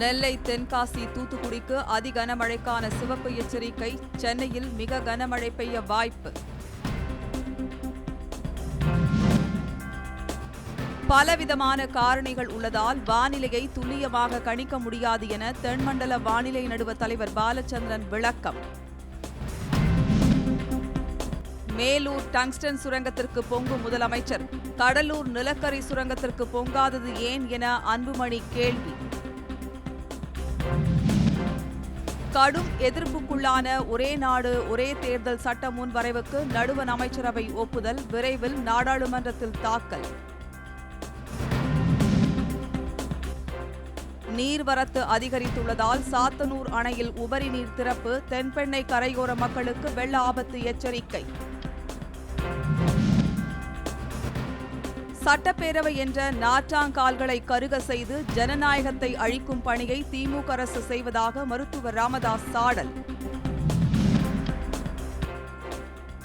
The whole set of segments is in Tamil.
நெல்லை தென்காசி தூத்துக்குடிக்கு அதி கனமழைக்கான சிவப்பு எச்சரிக்கை. சென்னையில் மிக கனமழை பெய்ய வாய்ப்பு. பலவிதமான காரணிகள் உள்ளதால் வானிலையை துல்லியமாக கணிக்க முடியாது என தென்மண்டல வானிலை நடுவ தலைவர் பாலச்சந்திரன் விளக்கம். மேலூர் டங்ஸ்டன் சுரங்கத்திற்கு பொங்கும் முதலமைச்சர். கடலூர் நிலக்கரி சுரங்கத்திற்கு பொங்காதது ஏன் என அன்புமணி கேள்வி. கடும் எதிர்ப்புக்குள்ளான ஒரே நாடு ஒரே தேர்தல் சட்ட முன்வரைவுக்கு நடுவண் அமைச்சரவை ஒப்புதல் விரைவில் நாடாளுமன்றத்தில் தாக்கல். நீர்வரத்து அதிகரித்துள்ளதால் சாத்தனூர் அணையில் உபரி நீர் திறப்பு தென்பெண்ணை கரையோர மக்களுக்கு வெள்ள ஆபத்து எச்சரிக்கை. சட்டப்பேரவை என்ற நாற்றாங்கால்களை கருக செய்து ஜனநாயகத்தை அழிக்கும் பணியை திமுக அரசு செய்வதாக மருத்துவர் ராமதாஸ் சாடல்.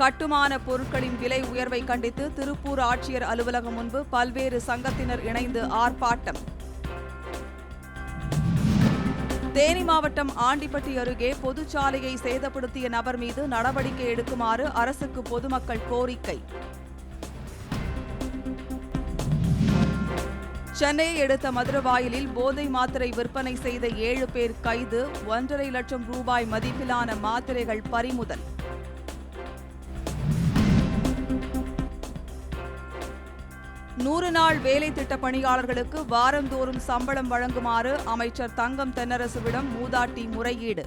கட்டுமான பொருட்களின் விலை உயர்வை கண்டித்து திருப்பூர் ஆட்சியர் அலுவலகம் முன்பு பல்வேறு சங்கத்தினர் இணைந்து ஆர்ப்பாட்டம். தேனி மாவட்டம் ஆண்டிப்பட்டி அருகே பொதுச்சாலையை சேதப்படுத்திய நபர் மீது நடவடிக்கை எடுக்குமாறு அரசுக்கு பொதுமக்கள் கோரிக்கை. சென்னையை அடுத்த மதுரவாயலில் போதை மாத்திரை விற்பனை செய்த ஏழு பேர் கைது ஒன்றரை லட்சம் ரூபாய் மதிப்பிலான மாத்திரைகள் பறிமுதல். நூறு நாள் வேலை திட்ட பணியாளர்களுக்கு வாரந்தோறும் சம்பளம் வழங்குமாறு அமைச்சர் தங்கம் தென்னரசுவிடம் மூதாட்டி முறையீடு.